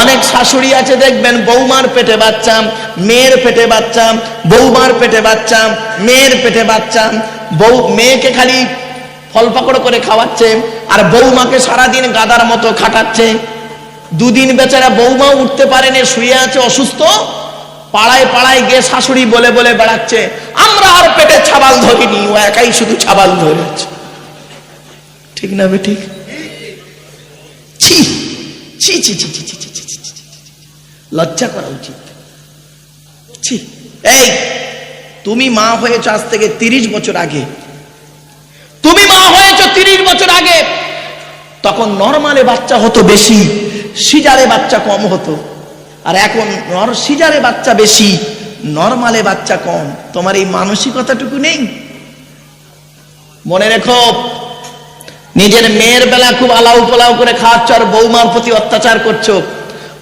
অনেক শাশুড়ি আছে, দেখবেন বৌমার পেটে বাচ্চা, মেয়ের পেটে বাচ্চা, বৌমার পেটে বাচ্চা, মেয়ের পেটে বাচ্চা, বউ, মেয়েকে খালি ফল পাকড় করে খাওয়াচ্ছে আর বৌমাকে সারাদিন গাদার মতো খাটাচ্ছে। দুদিন বেচারা বৌমা উঠতে পারেনি শুয়ে আছে, অসুস্থ, পাড়ায় পাড়ায় গিয়ে শাশুড়ি বলে বলে বেড়াচ্ছে, আমরা আর পেটে ছাবাল ধরিনি, ও একাই শুধু ছাবাল ধরেছে। ঠিক না ঠিক ছি! ছি ছি ছি ছি ছি ছি ছি লজ্জা করা উচিত। ছি। এই, তুমি মা হয়েছ আজ থেকে তিরিশ বছর আগে। তুমি মা হয়েছ তিরিশ বছর আগে। তখন নর্মালে বাচ্চা হতো বেশি, সিজারে বাচ্চা কম হতো। আর এখন নর, সিজারে বাচ্চা বেশি, নর্মালে বাচ্চা কম। তোমার এই মানসিকতাটুকু নেই? মনে রেখো নিজের মেয়ের বেলা খুব আলাউ পোলাও করে খাওয়াচ্ছ আর বৌমার প্রতি অত্যাচার করছ।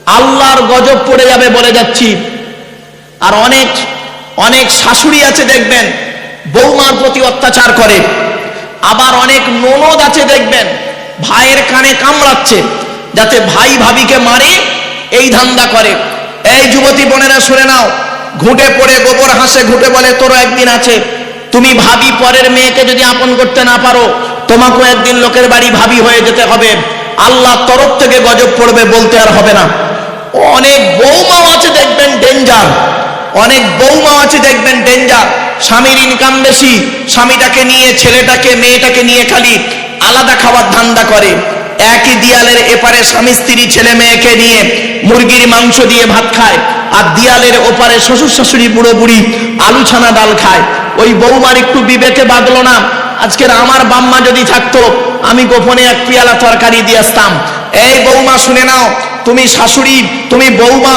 আল্লাহর গজব পড়ে যাবে বলে যাচ্ছি। আর অনেক অনেক শাশুড়ি আছে দেখবেন, বৌমার প্রতি অত্যাচার করে। আবার অনেক ননদ আছে দেখবেন, ভাইয়ের কানে কামড়াচ্ছে, যাতে ভাই ভাবিকে মারে, এই ধান্দা করে। এই যুবতী বোনেরা, শুনে নাও, ঘুঁটে পড়ে, গোবর হাসে, ঘুঁটে বলে, তোরও একদিন আছে। তুমি ভাবি পরের মেয়েকে যদি আপন করতে না পারো তোমাকেও একদিন লোকের বাড়ি ভাবি হয়ে যেতে হবে। আল্লাহ তরফ থেকে গজব পড়বে বলতে আর হবে না। অনেক বৌমাও আছে দেখবেন ডেঞ্জার অনেক বৌমা আছে দেখবেন ডেঞ্জার স্বামীর ইনকাম বেশি, স্বামীটাকে নিয়ে, ছেলেটাকে, মেয়েটাকে নিয়ে খালি আলাদা খাবার ধান্দা করে। একই দিয়ালের এপারে স্বামী, স্ত্রী, ছেলে, মেয়েকে নিয়ে মুরগির মাংস দিয়ে ভাত খায় আর দিয়ালের ওপারে শ্বশুর, শাশুড়ি, বুড়ো, বুড়ি আলু ছানা ডাল খায়। ওই বৌমার একটু বিবেকে বাঁধলো না আজকের আমার বাম্মা যদি থাকতো, আমি গোপনে এক পিয়ালা তরকারি দিয়ে আসতাম। এই বৌমা, শুনে নাও, তুমি শাশুড়ি, তুমি বৌমা,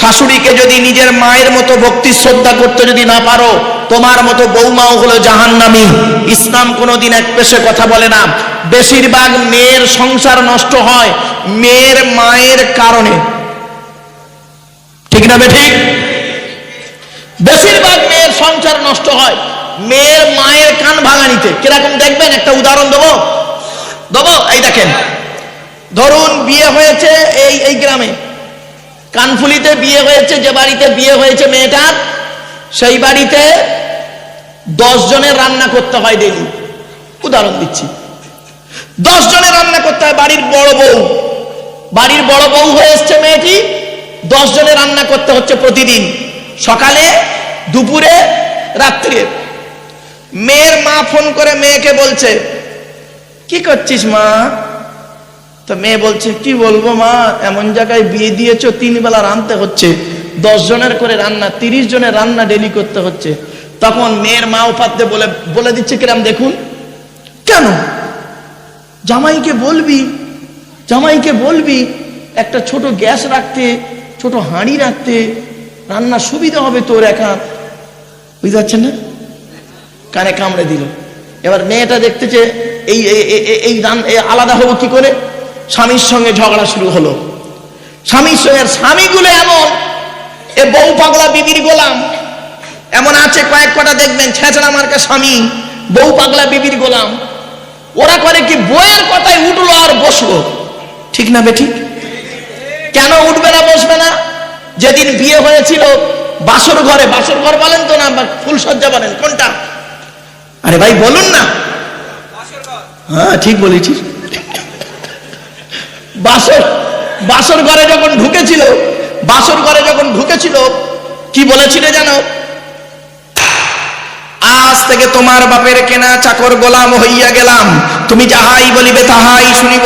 শাশুড়িকে যদি নিজের মায়ের মতো ভক্তি শ্রদ্ধা করতে যদি না পারো, তোমার মতো বৌমাও হলো জাহান্নামী। ইসলাম কোনোদিন এক পেশে কথা বলে না। বেশিরভাগ মেয়ের সংসার নষ্ট হয় মেয়ের মায়ের কারণে। ঠিক না বে ঠিক? বেশিরভাগ মেয়ের সংসার নষ্ট হয়। মেয়ের মায়ের কান ভাঙানিতে কীরকম দেখবেন? একটা উদাহরণ দেবো। দেবো? এই দেখেন। ধরুন বিয়ে হয়েছে এই এই গ্রামে। কানফুলিতে বিয়ে হয়েছে, যে বাড়িতে বিয়ে হয়েছে মেয়েটার, সেই বাড়িতে দশ জনের রান্না করতে হয় ডেলি উদাহরণ দিচ্ছি। দশ জনের রান্না করতে হয় বাড়ির বড় বউ। বাড়ির বড় বউ হয়ে এসছে মেয়েটি, দশ জনের রান্না করতে হচ্ছে প্রতিদিন। সকালে, দুপুরে, রাত্রে। মেয়ের মা ফোন করে মেয়েকে বলছে, কি করছিস মা? তো মেয়ে বলছে, কি বলব মা, এমন জায়গায় বিয়ে দিয়েছ, তিন বেলা রানতে হচ্ছে, দশ জনের করে রান্না, তিরিশ জনের রান্না ডেলি করতে হচ্ছে। তখন মেয়ের মা উপাধ্যে বলে বলে দিচ্ছে কিরাম, দেখুন, কেন? জামাইকে বলবি জামাইকে বলবি, একটা ছোট গ্যাস রাখতে, ছোট হাঁড়ি রাখতে রান্না সুবিধা হবে তোর একা। বুঝতে পারছেন না? কানে কামড়ে দিল। এবার মেয়েটা দেখতেছে এই এই- এই- এই আলাদা হব কি করে? স্বামীর সঙ্গে ঝগড়া শুরু হলো। স্বামীর সঙ্গে স্বামীগুলো এমন, এ বউ পাগলা বিবির গোলাম। এমন আছে, কয়েক কটা দেখবেন, ছেঁচড়া মার্কা স্বামী, বউ পাগলা বিবির গোলাম। ওরা করে কি বইয়ের কথায় উঠল আর বসল? ঠিক না বে ঠিক কেন উঠবে না, বসবে না? যেদিন বিয়ে হয়েছিল, বাসর ঘরে বাসর ঘর বলেন তো না ফুলসজ্জা বলেন, কোনটা? আরে ভাই বলুন না। হ্যাঁ ঠিক বলেছিস। বাসর বাসর ঘরে যখন ঢুকেছিল বাসর ঘরে যখন ঢুকেছিল কি বলেছিল জানো? আজ থেকে তোমার বাপের কেনা চাকর গোলাম হইয়া গেলাম। তুমি যাহাই বলিবে তাহাই শুনিব।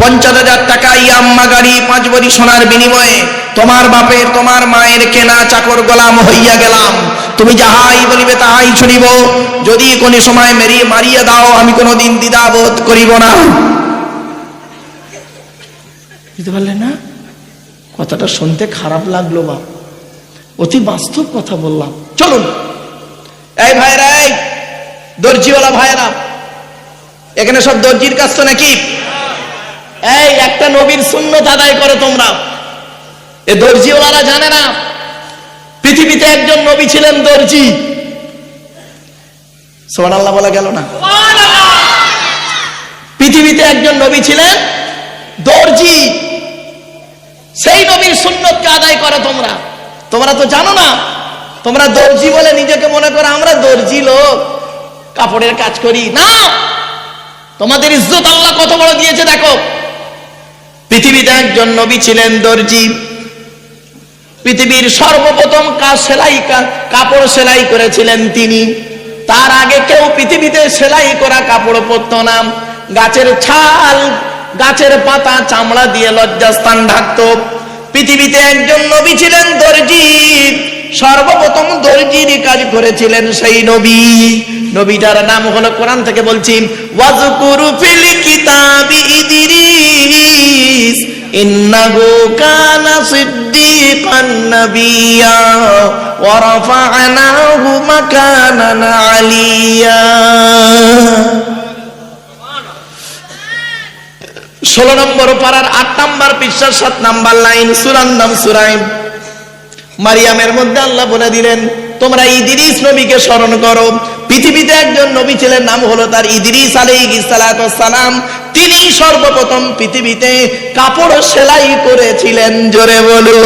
পঞ্চাশ হাজার টাকা ইয়াম্মা গাড়ি পাঁচ বড়ি সোনার বিনিময়ে তোমার বাপের তোমার মায়ের কেনা চাকর গোলাম হইয়া গেলাম। তুমি যাহাই বলিবে তাহাই শুনিব যদি কোনো সময় মেরিয়ে মারিয়া দাও, আমি কোনোদিন দ্বিধাবোধ করিব না। বুঝতে পারলেন না? কথাটা শুনতে খারাপ লাগল বা অতি বাস্তব কথা বললাম। চলুন। এই ভাইরা এই দর্জিওয়ালা ভাইরা এখানে সব দর্জির কাজ তো নাকি? এই, একটা নবীর শূন্য আদায় করো তোমরা। এ দর্জিওয়ালারা জানে না, পৃথিবীতে একজন নবী ছিলেন দর্জি। সোমান আল্লাহ বলা গেল না? পৃথিবীতে একজন নবী ছিলেন দর্জি। সেই নবী সুন্নতকে আদায় করো তোমরা। তোমরা তো জানো না তোমরা দর্জি বলে নিজেকে মনে করো আমরা দর্জি লোক। কাপড়ের কাজ করি। না! তোমাদের ইজ্জত আল্লাহ কত বড় দিয়েছে দেখো। পৃথিবীতে একজন নবী ছিলেন দর্জি। পৃথিবীর সর্বপ্রথম কাজ সেলাই কাপড় সেলাই করেছিলেন তিনি। তার আগে কেউ পৃথিবীতে সেলাই করা কাপড় পরত না। গাছের ছাল, গাছের পাতা, চামড়া দিয়ে লজ্জাস্থান ঢাকত। পৃথিবীতে একজন নবী ছিলেন দর্জি। সর্বপ্রথম দর্জির কাজ করেছিলেন সেই নবী। নবীটার নাম হলো কোরআন থেকে বলছি, ওয়াজকুরু ফিল কিতাবি ইদরিস। কানা সিদ্দিকান নাবিয়্যা ওয়া রাফা'নাহু মাকানান আলিয়্যা ষোলো নম্বর পাড়ার আট নম্বর পৃষ্ঠার সাত নাম্বার লাইন সুরান নাম মারিয়ামের মধ্যে আল্লাহ বলে দিলেন, তোমরা ইদিরিস নবীকে স্মরণ করো। পৃথিবীতে একজন নবী ছিলেন, নাম হলো তার ইদিরিস আলাইহিস সালাম। তিনি সর্বপ্রথম পৃথিবীতে কাপড় সেলাই করেছিলেন, জোরে বলো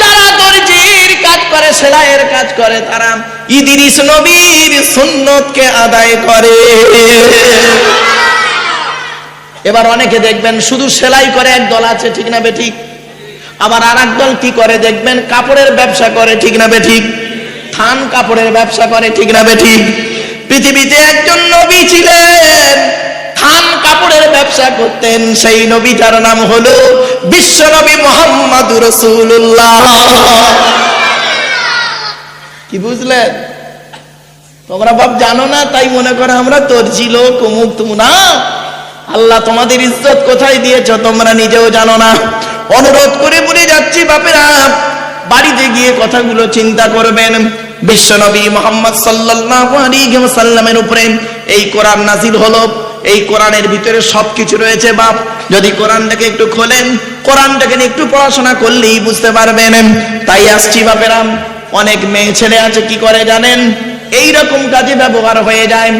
যারা দর্জির কাজ করে, সেলাইয়ের কাজ করে, তারা ইদিরিস নবীর সুন্নতকে আদায় করে। এবার অনেকে দেখবেন শুধু সেলাই করে এক দল আছে, ঠিক না বেঠিক? আবার আর দল কি করে দেখবেন? কাপড়ের ব্যবসা করে, ঠিক না বেঠিক? থান কাপড়ের ব্যবসা করে, ঠিক না বেঠিক? পৃথিবীতে একজন নবী ছিলেন। থান কাপড়ের ব্যবসা করতেন সেই নবী যার নাম হলো বিশ্ব নবী মোহাম্মদ রসুল্লাহ কি বুঝলেন? তোমরা বাপ জানো না, তাই মনে করো আমরা তোর ছিল কুমুক তুমু না, আল্লাহ তোমাদের ইজ্জত কোথায় দিয়েছ তোমরা নিজেও জানো না। অনুরোধ করে বলে যাচ্ছি, বাপেরা, বাড়িতে গিয়ে কথাগুলো চিন্তা করবেন। বিশ্বনবী মোহাম্মদ সাল্লাল্লাহু আলাইহি ওয়াসাল্লামের উপরে এই কোরআন নাজিল হলো। এই কোরআনের ভিতরে সবকিছু রয়েছে, বাপ। যদি কোরআনটাকে একটু খোলেন, কোরআনটাকে একটু পড়াশোনা করলেই বুঝতে পারবেন। তাই আসছি বাপেরা অনেক মেয়ে ছেলে আছে, কি করে জানেন? এই রকম কাজে ব্যবহার হয়ে যায়।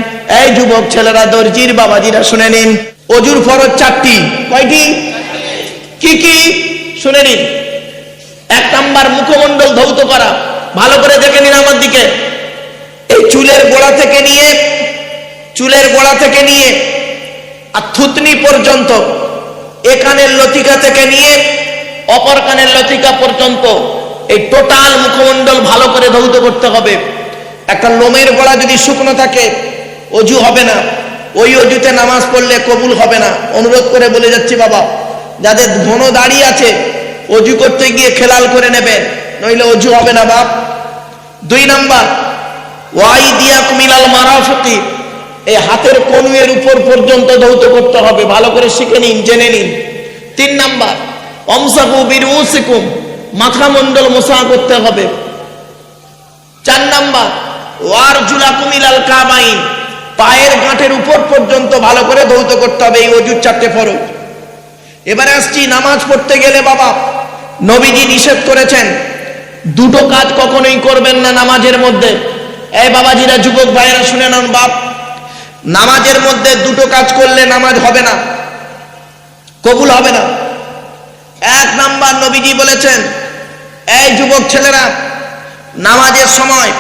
এই যুবক ছেলেরা দর্জির বাবাজিরা শুনে নিন। অজুর ফরজ চারটি। কয়টি? কি কি? শুনে নিন। এক নাম্বার, মুখমণ্ডল ধৌত করা। ভালো করে দেখে নিন আমার দিকে। এই চুলের গোড়া থেকে নিয়ে চুলের গোড়া থেকে নিয়ে আর থুতনি পর্যন্ত এ কানের লতিকা থেকে নিয়ে অপর কানের লতিকা পর্যন্ত এই টোটাল মুখমণ্ডল ভালো করে ধৌত করতে হবে। একটা লোমের গোড়া যদি শুকনো থাকে, অজু হবে না। ওই অজুতে নামাজ পড়লে কবুল হবে না। অনুরোধ করে বলে যাচ্ছি বাবা, যাদের ঘন দাড়ি আছে, অজু করতে গিয়ে খেলাল করে নেবে, নইলে অজু হবে না বাপ। দুই নাম্বার ওয়াই দিয়া কুমিলাল মারাফতি এই হাতের কনুয়ের উপর পর্যন্ত ধৌত করতে হবে। ভালো করে শিখে নিন, জেনে নিন। তিন নাম্বার, অমসাকু বিরুসিকুম, মাথা মন্ডল মোসা করতে হবে। চার নাম্বার, ওয়ার জুলা কুমিলাল কাবাইন, পায়ের গাঁটের উপর পর্যন্ত ভালো করে ধৌত করতে হবে, এই অজুর চারটে ফরজ। এবারে আসছি, নামাজ পড়তে গেলে বাবা, নবীজি নিষেধ করেছেন, দুটো কাজ কখনোই করবেন না নামাজের মধ্যে। এই বাবাজিরা, যুবক ভাইয়েরা শুনে নন বাপ নামাজের মধ্যে দুটো কাজ করলে নামাজ হবে না, কবুল হবে না। এক নাম্বার নবীজি বলেছেন, এই যুবক ছেলেরা, নামাজের সময়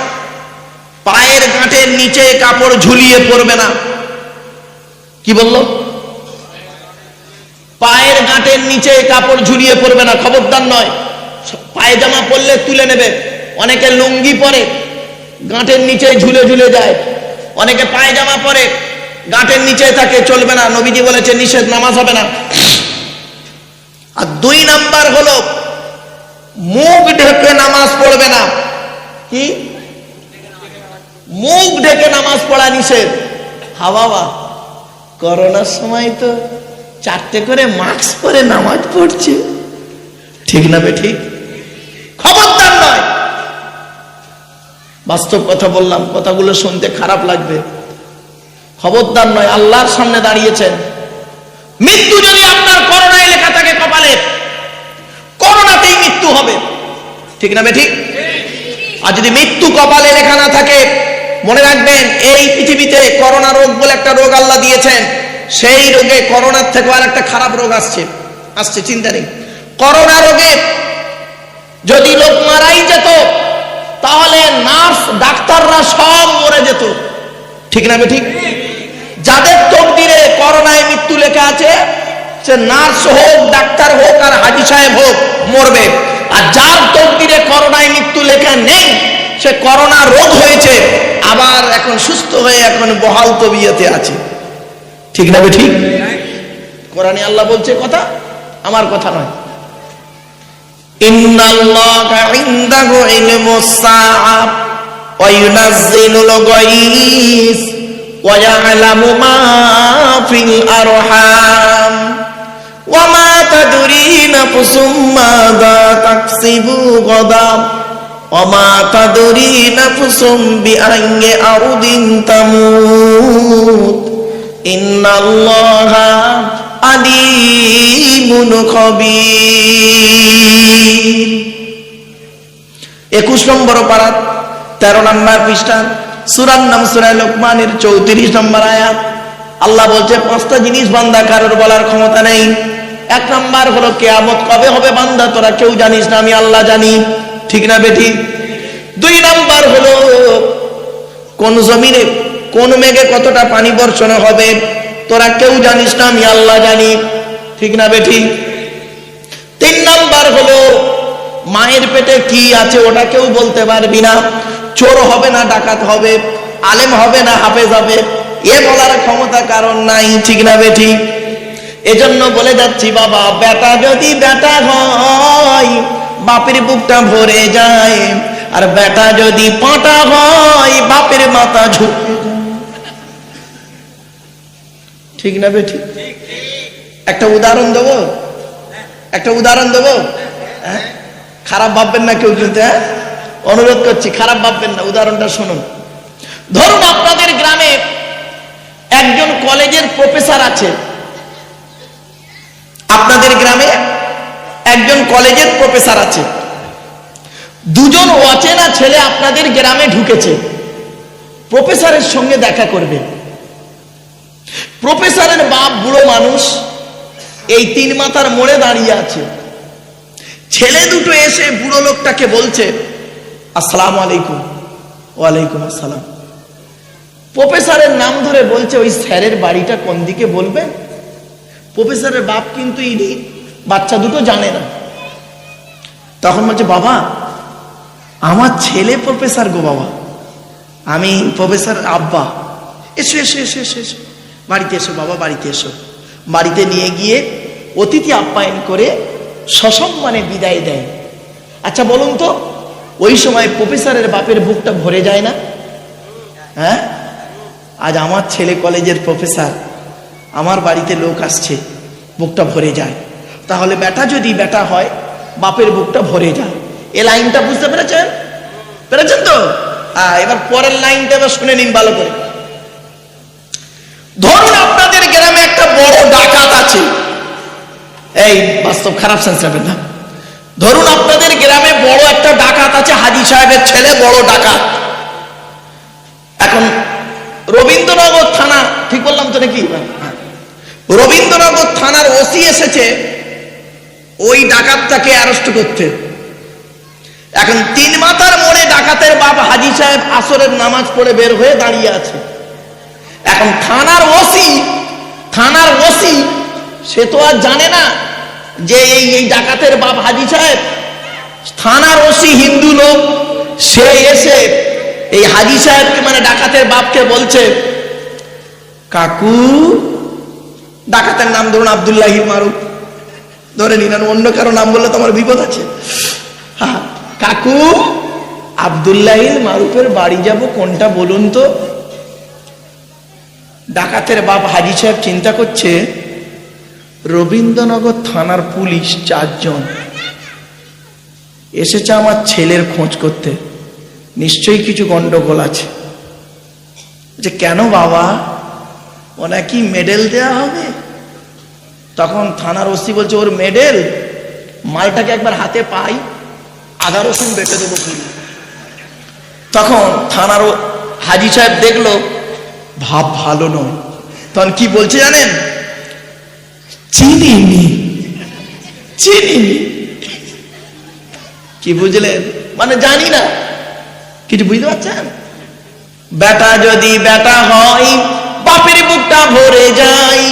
পায়ের গাঁটের নিচে কাপড় ঝুলিয়ে পড়বে না। কি বলল? পায়ের গাঁটের নিচে কাপড় ঝুলিয়ে পড়বে না, খবরদার নয়। পায়জামা পরলে তুলে নেবে, অনেকে লুঙ্গি পরে গাঁটের নিচে ঝুলে ঝুলে যায়। অনেকে পায়জামা পরে, গাঁটের নিচে থাকে, চলবে না। নবীজি বলেছে, নিষেধ, নামাজ হবে না। আর দুই নাম্বার হলো, মুখ ঢেকে নামাজ পড়বে না। কি? মুখ ঢেকে নামাজ পড়া নিষেধ। হাওয়া করোনার সময় তো চারটে করে মাস্ক পরে নামাজ পড়ছে। ঠিক না বে ঠিক? খবরদার নয়। বাস্তব কথা বললাম, কথাগুলো শুনতে খারাপ লাগবে। খবরদার নয়, আল্লাহর সামনে দাঁড়িয়েছেন। মৃত্যু যদি আপনার করোনায় লেখা থাকে কপালে, করোনাতেই মৃত্যু হবে। ঠিক না বে ঠিক আর যদি মৃত্যু কপালে লেখা না থাকে, মনে রাখবেন, এই পৃথিবীতে করোনা রোগ বলে একটা রোগ আল্লাহ দিয়েছেন। সেই রোগে করোনার থেকে আর একটা খারাপ রোগ আসছে। আসছে, চিন্তা নেই। করোনা রোগে যদি লোক মারাই যেত তাহলে নার্স, ডাক্তাররা সব মরে যেত। ঠিক না ঠিক যাদের তকদিরে করোনায় মৃত্যু লেখা আছে, সে নার্স হোক, ডাক্তার হোক, আর হাজি সাহেব হোক, মরবে। আর যার তকদিরে করোনায় মৃত্যু লেখা নেই, সে করোনা রোগ হয়েছে, আবার এখন সুস্থ হয়ে এখন বহাল তবিয়তে আছে। ঠিক না ঠিক কোরআনে আল্লাহ বলছে কথা, আমার কথা নয়। ইন্নাল্লাহা ইনদাহু ইলমুস সাআ ওয়া ইউনাজ্জিলুল গায়স ওয়া ইয়া'লামু মা ফিল আরহাম ওয়া মা তাদরি নাফসুম মাযা তাকসিবু গাদা ওয়া মা তাদরি নাফসুম বিআইয়ি আরদিন তামুত ইন্নাল্লাহা আলিমুন খবির। একুশ নম্বর পারা তেরো নম্বর খ্রিস্টান সুরার নাম সুরায় লোকমানের চৌত্রিশ নম্বর আয়াত। আল্লাহ বলছে পাঁচটা জিনিস বান্দা, কারোর বলার ক্ষমতা নেই। এক নম্বর হলো, কেয়ামত কবে হবে বান্দা, তোরা কেউ জানিস না, আমি আল্লাহ জানি। ঠিক না বেটি দুই নাম্বার হলো, কোন জমিনে, কোন মেঘে কতটা পানি বর্ষণ হবে? তোরা কেউ জানিস না, আমি আল্লাহ জানি। ঠিক না বেঠি? তিন নাম্বার হলো, মায়ের পেটে কি আছে ওটা কেউ বলতে পারবি না। চোর হবে না, ডাকাত হবে, আলেম হবে না, হাফেজ হবে, এ বলার ক্ষমতা কারণ নাই, ঠিক না বেঠি? এজন্য বলে যাচ্ছি, বাবা, বেটা যদি বেটা হয়, বাপের বুকটা ভরে যায়, আর বেটা যদি পাটা হয়, বাপের মাথা ঝুঁকে যায়। ঠিক না বেঠি? একটা উদাহরণ দেবো? একটা উদাহরণ দেবো? হ্যাঁ? খারাপ ভাববেন না কেউ কিন্তু হ্যাঁ? অনুরোধ করছি, খারাপ ভাববেন না, উদাহরণটা শুনুন। ধরুন আপনাদের গ্রামে একজন কলেজের প্রফেসর আছে। আপনাদের গ্রামে একজন কলেজের প্রফেসর আছে। দুজন অচেনা ছেলে আপনাদের গ্রামে ঢুকেছে। প্রফেসরের সঙ্গে দেখা করবে। প্রফেসরের বাপ বুড়ো মানুষ এই তিন মাথার মোড়ে দাঁড়িয়ে আছে। ছেলে দুটো এসে বুড়ো লোকটাকে বলছে, আসসালাম আলাইকুম। ওয়ালাইকুম আসসালাম। প্রফেসরের নাম ধরে বলছে, ওই স্যারের বাড়িটা কোন দিকে বলবে? প্রফেসরের বাপ কিন্তু ইনি, বাচ্চা দুটো জানে না। তখন বলছে, বাবা, আমার ছেলে প্রফেসর গো বাবা। আমি প্রফেসর আব্বা। এসো এসো এসো এসো এসো। বাড়িতে এসো বাবা বাড়িতে এসো। বাড়িতে নিয়ে গিয়ে অতিথি আপ্যায়ন করে সসম্মানে বিদায় দেয়। আচ্ছা বলুন তো ওই সময় প্রফেসরের বাপের বুকটা ভরে যায় না? হ্যাঁ? আজ আমার ছেলে কলেজের প্রফেসর আমার বাড়িতে লোক আসছে বুকটা ভরে যায়। তাহলে বেটা যদি বেটা হয় বাপের বুকটা ভরে যায়। এ লাইনটা বুঝতে পেরেছেন? পেরেছেন তো? আহ, এবার পরের লাইনটা এবার শুনে নিন ভালো করে। ধরুন আপনাদের গ্রামে একটা বড় ডাকাত আছে। এই, বাস্তব খারাপ সেন্স নেবেন না। ধরুন আপনাদের গ্রামে বড় একটা ডাকাত আছে, হাজি সাহেবের ছেলে বড় ডাকাত। এখন রবীন্দ্রনগর থানা, ঠিক বললাম তো নাকি? হ্যাঁ। রবীন্দ্রনগর থানার ওসি এসেছে, ওই ডাকাতটাকে অ্যারেস্ট করতে। এখন তিন মাথার মোড়ে ডাকাতের বাপ হাজি সাহেব আসরের নামাজ পড়ে বের হয়ে দাঁড়িয়ে আছে। এখন থানার ওসি থানার ওসি, সে তো আর জানে না যে এই এই ডাকাতের বাপ হাজি সাহেব, থানার ওসি হিন্দু লোক, সে এসে এই হাজি সাহেবকে মানে ডাকাতের বাপকে বলছে, কাকু, ডাকাতের নাম ধরুন আবদুল্লাহ মারুফ। ধরে নিন অন্য কারও নাম বললে তোমার বিপদ আছে। কাকু, আবদুল্লাহ মারুফের বাড়ি যাব কোনটা বলুন তো? ডাকাতের বাপ হাজি সাহেব চিন্তা করছে, রবীন্দ্রনগর থানার পুলিশ চারজন এসেছে আমার ছেলের খোঁজ করতে। নিশ্চয়ই কিছু গন্ডগোল আছে। যে কেন বাবা? ওনাকে মেডেল দেয়া হবে? তখন থানার ওসি বলছে, ওর মেডেল? মালটাকে একবার হাতে পাই আধা রসুন বেটে দেবো তখন থানার হাজি সাহেব দেখল ভাব ভালো নয়। তখন কি বলছে জানেন? চিনি নি চিনি কি বুঝলেন? মানে জানি না। কিছু বুঝতে পারছেন? বেটা যদি বেটা হয়, বাপের বুকটা ভরে যায়।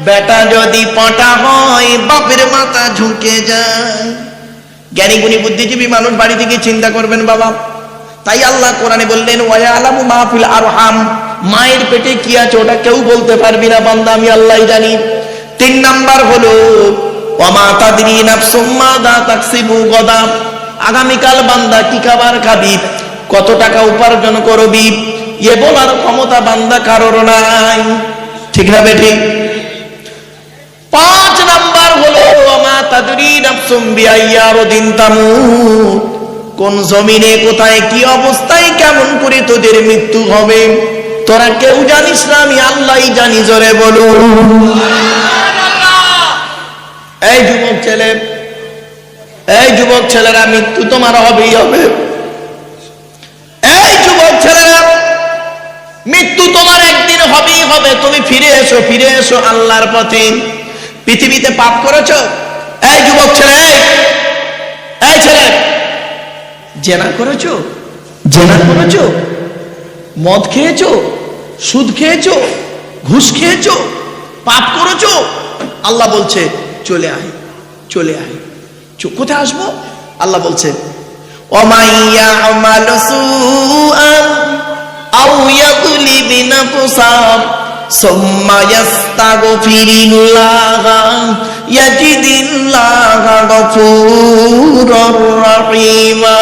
বেটা যদি পাটা হয়, বাপের মাথা ঝুঁকে যায়। জ্ঞানী গুণী বুদ্ধিজীবী মানুষ বাড়ি থেকে চিন্তা করবেন বাবা। তাই আল্লাহ কোরআনে বললেন, ওয়া আলামু মাহফিল আরহাম। মায়ের পেটে কি আছে ওটা কেউ বলতে পারবি না, বান্দা, আমি আল্লাহ জানি। তিন নাম্বার হলো আগামীকাল বান্দা কি খাবার খাবি? কত টাকা উপার্জন করবি? এ বলার ক্ষমতা বান্দা কারোর নাই। ঠিক না বেঠিক পাঁচ নাম্বার হলো কোন জমিনে কোথায় কি অবস্থায় কেমন করে তোদের মৃত্যু হবে? তোরা কেউ জানিস না, আমি আল্লাহই জানি, জোরে বলো এই যুবক ছেলে, এই যুবক ছেলেরা, মৃত্যু তোমার হবেই হবে। এই যুবক ছেলেরা, মৃত্যু তোমার একদিন হবেই হবে। তুমি ফিরে এসো ফিরে এসো আল্লাহর পথে। পৃথিবীতে পাপ করেছ? এই যুবক ছেলে, এই ছেলে, জেনা করেছ? জেনা করেছ? মদ খেয়েছো? সুদ খেয়েছো, ঘুষ খেয়েছো, পাপ করেছ? আল্লাহ বলছে, চলে আয় চলে আয়। কোথায় আসব? আল্লাহ বলছে রহিমা।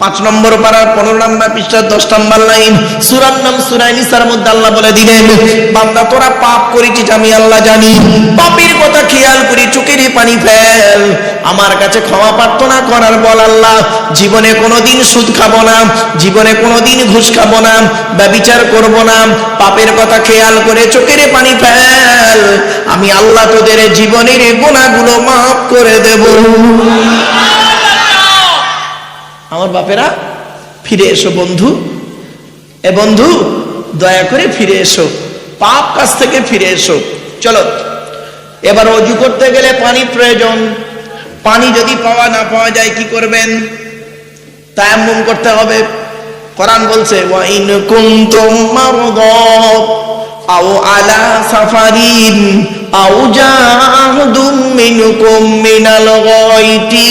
পাঁচ নম্বর পাড়ার পনেরো নম্বর পৃষ্ঠার দশ নম্বর লাইন। সুরার নাম সুরাই নিসার মধ্যে আল্লাহ বলে দিলেন, বান্দা, তোরা পাপ করেছিস আমি আল্লাহ জানি। পাপের কথা খেয়াল করি চোখের পানি ফেল। আমার কাছে ক্ষমা প্রার্থনা করার বল আল্লাহ। জীবনে কোনোদিন সুদ খাব না, জীবনে কোনোদিন ঘুষ খাব না, ব্যবিচার করব না। পাপের কথা খেয়াল করে চোখের পানি ফেল। আমি আল্লাহ তোদের জীবনের গুণাগুলো মাফ করে দেব। আমার বাপেরা, ফিরে এসো বন্ধু। এ বন্ধু, দয়া করে ফিরে এসো। পাপ কাছ থেকে ফিরে এসো। চলো, এবার অজু করতে গেলে পানি প্রয়োজন। পানি যদি পাওয়া না পাওয়া যায়, কি করবেন? তায়াম্মুম করতে হবে। কোরআন বলছে ওয়াইন কুনতুম মারদা আও আলা সাফারিন আও জাহাদুম মিনকুম মিনাল গায়তি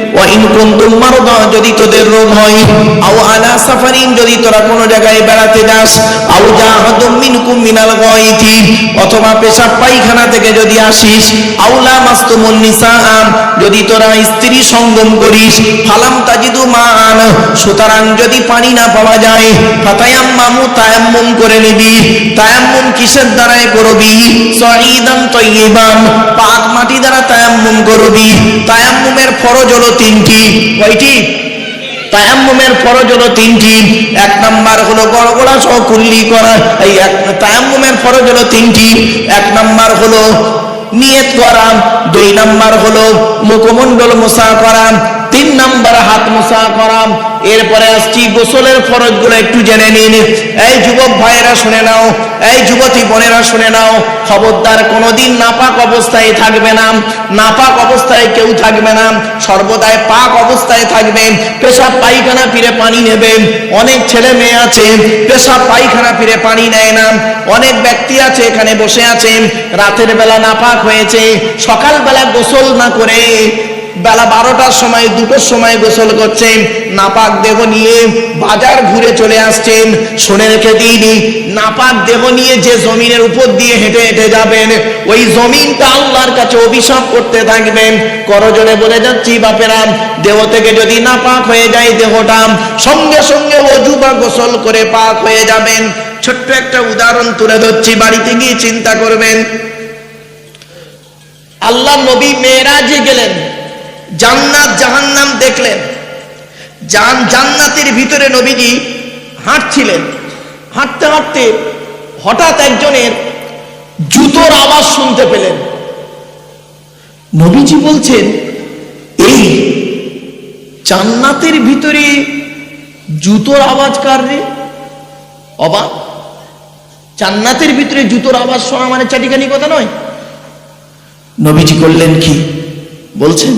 ওয়া ইন কুনতুম মারদা, যদি তোদের রোগ হয়, আও আলা সাফারিন, যদি তোরা কোনো জায়গায় বেড়াতে যাস, আও জাহাদুম মিনকুম মিনাল গায়তি, অথবা পেশাব পায়খানা থেকে যদি আসিস আউলা মাস্তুমুন নিসাআম যদি তোরা স্ত্রী সঙ্গম করিস, ফালাম তাজিদু মান সুতরাং যদি পানি না পাওয়া যায়, ফাতায়াম্মামু তায়াম্মুম করে নিবি, তায়াম্মুম কিসের দ্বারাই করবি? সঈদান তৈবান পাক মাটি দ্বারা তায়াম্মুম করবি, তায়াম্মুমের ফরজ হলো তিনটি। কয়টি? তায়াম্মুমের ফরজ হলো তিনটি। এক নাম্বার হলো গড়গড়া সহ কুল্লি করা। এই এক তায়াম্মুমের ফরজ হলো তিনটি। এক নাম্বার হলো নিয়ত করা। দুই নাম্বার হলো মুখমণ্ডল মোসা করা। তিন নাম্বার হাত মোসা করা। এরপরে আসছি গোসলের ফরজগুলো একটু জেনে নিন এই যুবক ভাইয়েরা শুনে নাও, এই যুবতী বোনেরা শুনে নাও, খবরদার কোনোদিন নাপাক অবস্থায় থাকবে না, নাপাক অবস্থায় কেউ থাকবে না, সর্বদাই পাক অবস্থায় থাকবে, পেশাব পায়খানা ফিরে পানি নেবে, অনেক ছেলে মেয়ে আছে, পেশাব পায়খানা ফিরে পানি নেয় না, অনেক ব্যক্তি আছে এখানে বসে আছে, রাতের বেলা নাপাক হয়েছে, সকালবেলা গোসল না করে বেলা বারোটার সময়, দুটোর সময় গোসল করছেন। নাপাক দেহ নিয়ে বাজার ঘুরে চলে আসছেন। শুনে রেখে দিইনি নাপাক দেহ নিয়ে যে জমিনের উপর দিয়ে হেঁটে হেঁটে যাবেন, ওই জমিনটা আল্লাহর কাছে অভিশাপ করতে থাকবেন। করজনে বলে যাচ্ছি, বাপেরা, দেহ থেকে যদি নাপাক হয়ে যায় দেহটা, সঙ্গে সঙ্গে অজু বা গোসল করে পাক হয়ে যাবেন। ছোট্ট একটা উদাহরণ তুলে ধরছি, বাড়িতে গিয়ে চিন্তা করবেন। আল্লাহ নবী মেয়েরাজে গেলেন। জান্নাত জাহান্নাম দেখলেন। জান জান্নাতের ভিতরে নবীজি হাঁটছিলেন। হাঁটতে হাঁটতে হঠাৎ একজনের জুতোর আওয়াজ শুনতে পেলেন। নবীজি বলছেন, এই জান্নাতের ভিতরে জুতোর আওয়াজ কার রে? অবা জান্নাতের ভিতরে জুতোর আওয়াজ শোনা মানে চাটিখানি কথা নয়। নবীজি করলেন কি? বলছেন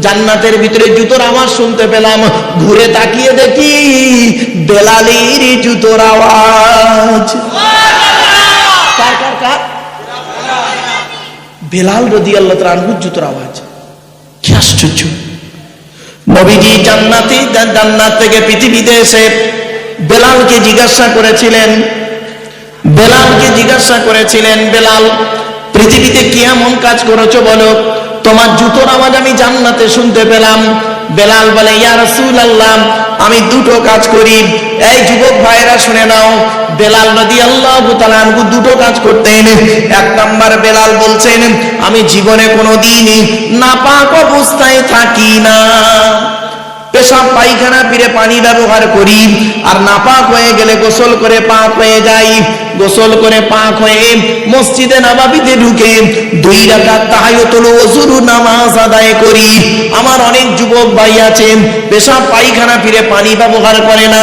জান্নাতের ভিতরে জুতোর আওয়াজ শুনতে পেলাম, ঘুরে তাকিয়ে দেখি বেলালের জুতোর আওয়াজ। বেলাল রদি আল্লাহ জুতোর আওয়াজ। জান্নাতি, জান্নাত থেকে পৃথিবীতে এসে বেলালকে জিজ্ঞাসা করেছিলেন, বেলালকে জিজ্ঞাসা করেছিলেন, বেলাল, পৃথিবীতে কি এমন কাজ করেছ বলো? তোমার জুতোর আওয়াজ আমি জান্নাতে শুনতে পেলাম। বেলাল বলে, ইয়া রাসূলুল্লাহ, আমি দুটো কাজ করি। এই যুবক ভাইরা শুনে নাও, বেলাল নদী আল্লাহ দুটো কাজ করতেন। এক নাম্বার বেলাল বলছেন, আমি জীবনে কোনো দিনই নাপাক অবস্থায় থাকি না। পেশাব পায়খানা ফিরে পানি ব্যবহার করি। আর নাপাক হয়ে গেলে গোসল করে পাক হয়ে যাই। গোসল করে পাক হয়ে মসজিদে নাবাবিতে ঢুকে দুই রাকাত তাহায়াতুল ওযুর নামাজ আদায় করি। আমার অনেক যুবক ভাই আছে, পেশাব পায়খানা ফিরে পানি ব্যবহার করে না।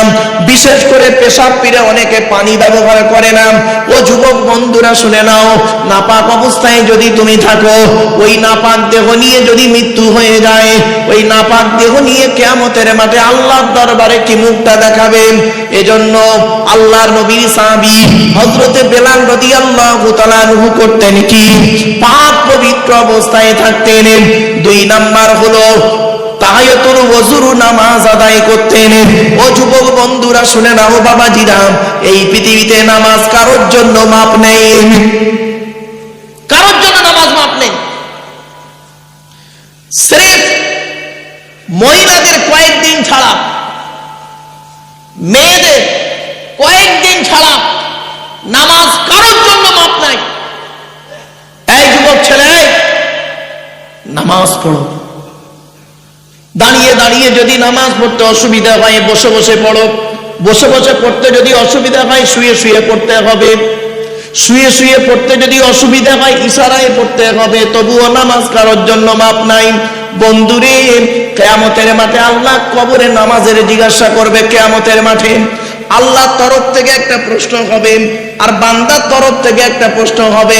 বিশেষ করে পেশাব ফিরে অনেকে পানি ব্যবহার করে না। ও যুবক বন্ধুরা, শুনে নাও, নাপাক অবস্থায় যদি তুমি থাকো, ওই নাপাক দেহ নিয়ে যদি মৃত্যু হয়ে যায়, ওই নাপাক দেহ নিয়ে কেয়ামতের মাঠে আল্লাহর দরবারে কি মুখটা দেখাবেন? এজন্য আল্লাহর নবীর সাহাবী হযরতে বেলাল রাদিয়াল্লাহু তাআলা আনহু করতেন কি? পাক পবিত্র অবস্থায় থাকতেন। দুই নাম্বার হলো তাহায়াতুল ওযুর নামাজ আদায় করতেন। ও যুবক বন্ধুরা, শুনে নাও বাবাজিরা, এই পৃথিবীতে নামাজ কারোর জন্য মাপ নেই কারোর জন্য নামাজ মাপ নেই স্রেফ মহিলাদের কয়েকদিন ছাড়া মেয়েদের কয়েকদিন ছাড়া নামাজ কারোর জন্য মাপ নাই এই যুবক ছেলে এই, নামাজ পড়ো দাঁড়িয়ে দাঁড়িয়ে যদি নামাজ পড়তে অসুবিধা হয়, বসে বসে পড়ো। বসে বসে পড়তে যদি অসুবিধা হয়, শুয়ে শুয়ে পড়তে হবে। শুয়ে শুয়ে পড়তে যদি অসুবিধা হয়, ইশারায় পড়তে হবে। তবুও নামাজ কারোর জন্য মাপ নাই। বন্ধুরে, কেয়ামতের মাঠে আল্লাহ কবরে নামাজের জিজ্ঞাসা করবে, কেয়ামতের মাঠে। আল্লাহর তরফ থেকে একটা প্রশ্ন হবে, আর বান্দার তরফ থেকে একটা প্রশ্ন হবে।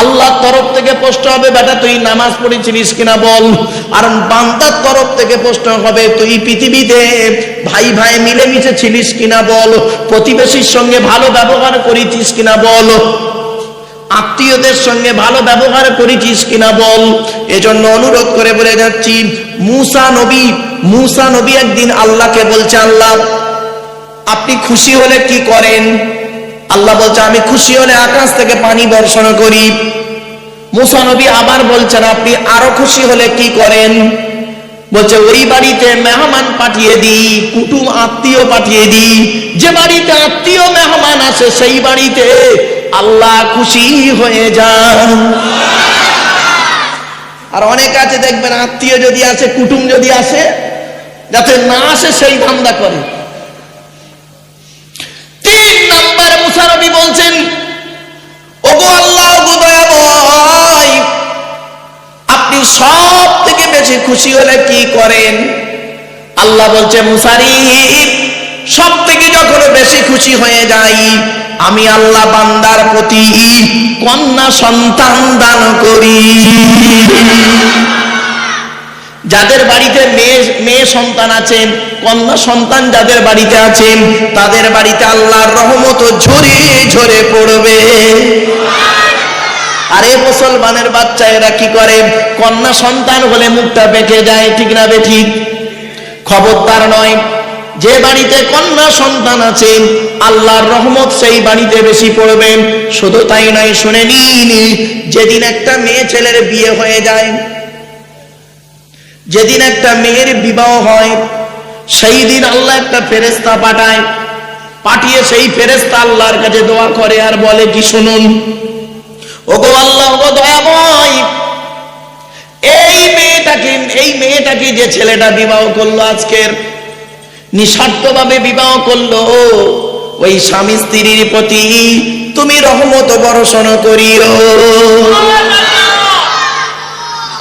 আল্লাহর তরফ থেকে প্রশ্ন হবে, বেটা, তুই নামাজ পড়েছিলিস কিনা বল? আর বান্দার তরফ থেকে প্রশ্ন হবে, তুই পৃথিবীতে ভাই ভাই মিলেমিশে ছিলিস কিনা বল? প্রতিবেশীর সঙ্গে ভালো ব্যবহার করেছিস কিনা বল? আত্মীয়দের সঙ্গে ভালো ব্যবহার করেছিস কিনা বল? এজন্য অনুরোধ করে বলে যাচ্ছি, মুসা নবী মুসা নবী একদিন আল্লাহকে বলছে, আল্লাহ আপনি খুশি হলে কি করেন? আল্লাহ বলছে, আমি খুশি হলে আকাশ থেকে পানি বর্ষণ করি। মুসা নবী আবার বলছেন, আপনি আরও খুশি হলে কি করেন? বলছে, ওই বাড়িতে মেহমান পাঠিয়ে দিই, কুটুম আত্মীয় পাঠিয়ে দিই। যে বাড়িতে আত্মীয় মেহমান আসে সেই বাড়িতে আল্লাহ খুশি হয়ে যান। আর অনেক আছে, দেখবেন আত্মীয় যদি আছে, কুটুম যদি আসে, যাতে না আসে, সেই ধান্দা করে। মুসারবি বলছেন, ওগো আল্লাহ আপনি সব থেকে বেশি খুশি হলে কি করেন? আল্লাহ বলছে মুসারি সব থেকে যখন বেশি খুশি হয়ে যাই, আমি আল্লাহ বান্দার প্রতি কন্যা সন্তান দান করি। যাদের বাড়িতে মেয়ে মেয়ে সন্তান আছেন, কন্যা সন্তান যাদের বাড়িতে আছেন, তাদের বাড়িতে আল্লাহর রহমত ঝরে ঝরে পড়বে। আরে মুসলমানের বাচ্চা এরা কি করে? কন্যা সন্তান হলে মুখটা বেঁকে যায়, ঠিক না বে ঠিক? খবরদার নয়। যে বাড়িতে কন্যা সন্তান আছে আল্লাহর রহমত সেই বাড়িতে বেশি পড়বে। শুধু তাই নয়, শুনে নিন, যেদিন একটা মেয়ে ছেলের বিয়ে হয়ে যায় যেদিন একটা মেয়ের বিবাহ হয় সেই দিন আল্লাহ একটা ফেরেস্তা পাঠায়। পাঠিয়ে সেই ফেরেস্তা আল্লাহর কাছে দোয়া করে আর বলে কি শুনুন। ওগো আল্লাহ ওগো দয়াময়। এই মেয়েটাকে এই মেয়েটাকে যে ছেলেটা বিবাহ করল আজকের নিঃস্বার্থভাবে বিবাহ করল ওই স্বামী স্ত্রীর প্রতি তুমি রহমত বর্ষণ করিও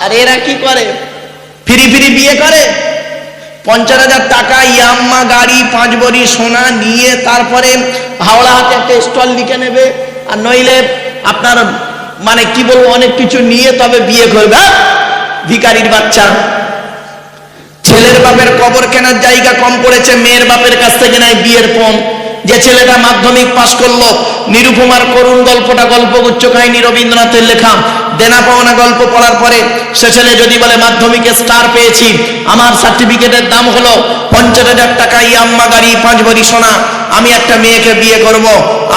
আর এরা কি করে? ফিরি ফিরি বিয়ে করে। পঞ্চাশ হাজার টাকা, ইয়াম্মা, গাড়ি, পাঁচ বড়ি, সোনা নিয়ে তারপরে হাওড়া হাতে একটা স্টল লিখে নেবে। আর নইলে আপনার মানে কি বলব, অনেক কিছু নিয়ে তবে বিয়ে করবে হ্যাঁ? ভিকারির বাচ্চা। ছেলের বাপের কবর কেনার জায়গা কম পড়েছে, মেয়ের বাপের কাছ থেকে নাই বিয়ের পণ যে ছেলেটা মাধ্যমিক পাশ করল, নিরুপমার করুণ গল্পটা, গল্পগুচ্ছ কাহিনী রবীন্দ্রনাথের লেখা। দেনা পাওনা গল্প পড়ার পরে সে ছেলে যদি বলে, মাধ্যমিকে স্টার পেয়েছি, আমার সার্টিফিকেটের দাম হলো পঞ্চাশ হাজার টাকা ইয়াম্মা গাড়ি, পাঁচ ভরি সোনা, আমি একটা মেয়েকে বিয়ে করব।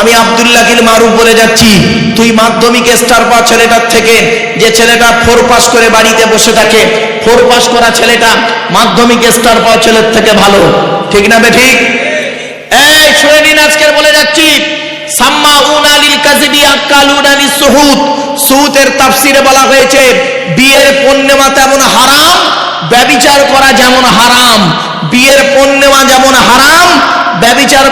আমি আবদুল্লাহির মারুফ বলে যাচ্ছি। তুই মাধ্যমিকে স্টার পাওয়া ছেলেটার থেকে, যে ছেলেটা ফোর পাস করে বাড়িতে বসে থাকে ফোর পাস করা ছেলেটা মাধ্যমিক স্টার পাওয়া ছেলের থেকে ভালো। ঠিক না বে ঠিক? এই, শুনে নিন আজকের বলে যাচ্ছি। সাম্মাউন আলিল কাযিবি আকালুন আলিস সুহুদ। সুহুদের তাফসিরে বলা হয়েছে, বিয়ের তেমন হারাম করা যেমন হারাম। বিয়ের যেমন হারাম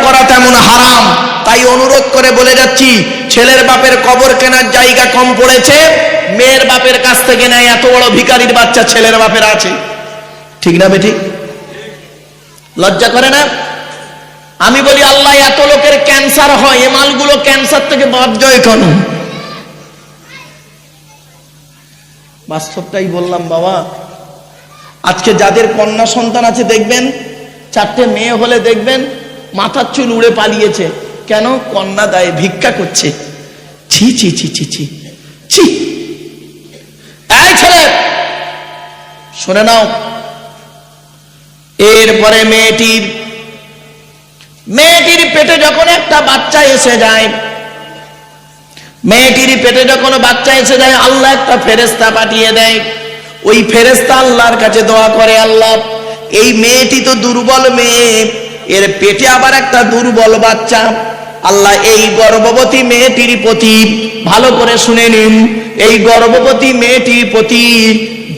করা তেমন হারাম। তাই অনুরোধ করে বলে যাচ্ছি, ছেলের বাপের কবর কেনার জায়গা কম পড়েছে, মেয়ের বাপের কাছ থেকে নেয় এত বড় ভিখারির বাচ্চা ছেলের বাপের আছে। ঠিক না বেঠিক লজ্জা করে না? আমি বলি, আল্লাহ, এত লোকের ক্যান্সার হয়, এ মালগুলো ক্যান্সার থেকে বাদ যায় কেন? বাস্তবটাই বললাম, বাবা, আজকে যাদের কন্যা সন্তান আছে, দেখবেন, চারটে মেয়ে হলে দেখবেন, মাথার চুল উড়ে পালিয়েছে। কেন? কন্যা দায়ে ভিক্ষা করছে। ছি ছি ছি ছি ছি ছি। ছেলে শুনে নাও, এরপরে মেয়েটির মেয়েটির পেটে যখন একটা বাচ্চা এসে যায়, মেয়েটির পেটে যখন বাচ্চা এসে যায়, আল্লাহ একটা ফেরেস্তা পাঠিয়ে দেয়। ওই ফেরেস্তা আল্লাহর কাছে দোয়া করে, আল্লাহ, এই মেয়েটি তো দুর্বল মেয়ে, এর পেটে আবার একটা দুর্বল বাচ্চা। আল্লাহ, এই গর্ভবতী মেয়েটির প্রতি ভালো করে শুনে নিন, এই গর্ভবতী মেয়েটির প্রতি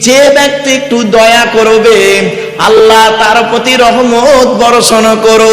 যে ব্যক্তি একটু দয়া করবে আল্লাহ তার প্রতি রহমত বর্ষণ করো